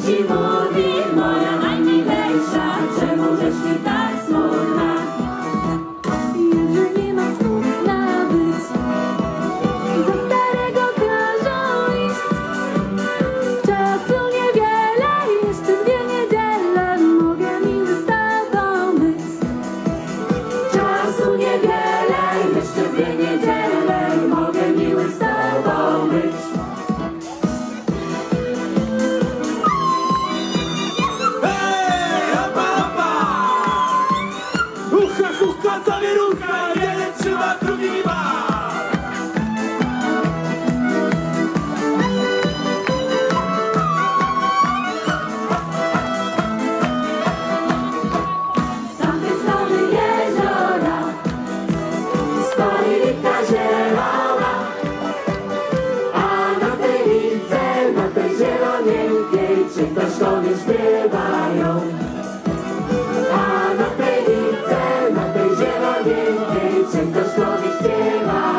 寂寞的 Czy to szkoły śpiewają? A na tej lice, na tej zielonej, czy to szkoły śpiewają?